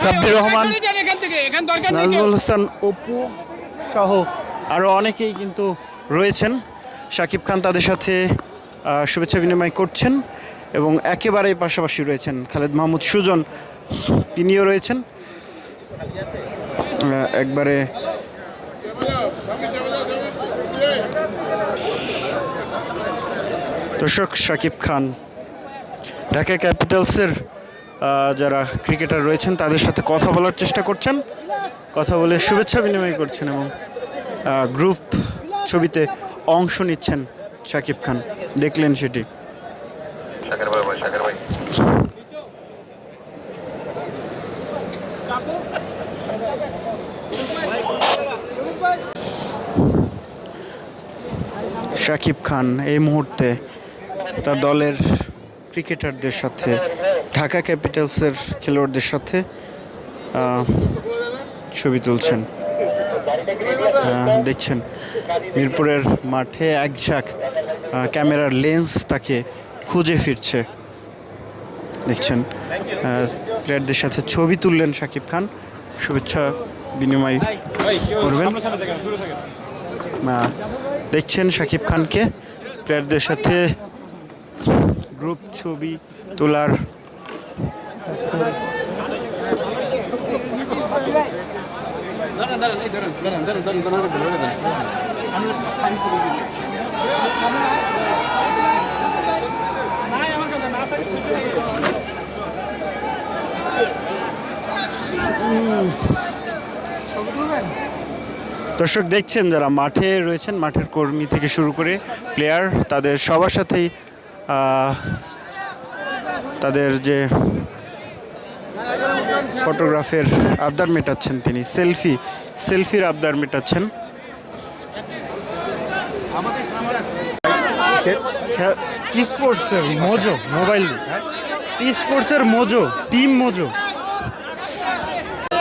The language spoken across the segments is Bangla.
সাব্বির রহমান। নাজমুল হাসান অপু সহ আরও অনেকেই কিন্তু রয়েছেন শাকিব খান তাদের সাথে শুভেচ্ছা বিনিময় করছেন এবং একেবারেই পাশাপাশি রয়েছেন খালেদ মাহমুদ সুজন তিনিও রয়েছেন একবারে দর্শক শাকিব খান ঢাকা ক্যাপিটালসের যারা ক্রিকেটার রয়েছেন তাদের সাথে কথা বলার চেষ্টা করছেন। কথা বলে শুভেচ্ছা বিনিময় করছেন এবং গ্রুপ ছবিতে অংশ নিচ্ছেন শাকিব খান। দেখলেন সেটি। শাকিব খান এই মুহূর্তে তার দলের ক্রিকেটারদের সাথে ঢাকা ক্যাপিটালসের খেলোয়াড়দের সাথে ছবি তুলছেন। দেখছেন, মিরপুরের মাঠে এক ঝাঁক ক্যামেরার লেন্স তাকে খুঁজে ফিরছে। দেখছেন প্লেয়ারদের সাথে ছবি তুললেন শাকিব খান। শুভেচ্ছা বিনিময় করবেন। দেখছেন শাকিব খানকে, প্লেয়ারদের সাথে গ্রুপ ছবি তোলার দর্শক, দেখছেন যারা মাঠে রয়েছেন, মাঠের কর্মী থেকে শুরু করে প্লেয়ার তাদের সবার সাথেই তাদের যে ফটোগ্রাফের আবদার মেটাচ্ছেন তিনি। সেলফি সেলফির আবদার মেটাচ্ছেন। কি স্পোর্টসের মোজো? মোবাইল কি স্পোর্টসের মোজো? Team Mojo?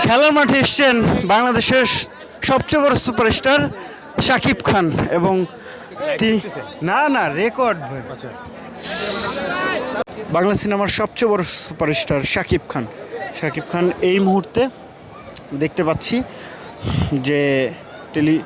খেলার মাঠে এসছেন বাংলাদেশের সবচেয়ে বড় সুপারস্টার শাকিব খান এবং না না রেকর্ড বাংলা সিনেমার সবচেয়ে বড় সুপারস্টার শাকিব খান। শাকিব খান এই মুহূর্তে দেখতে পাচ্ছি যে টেলি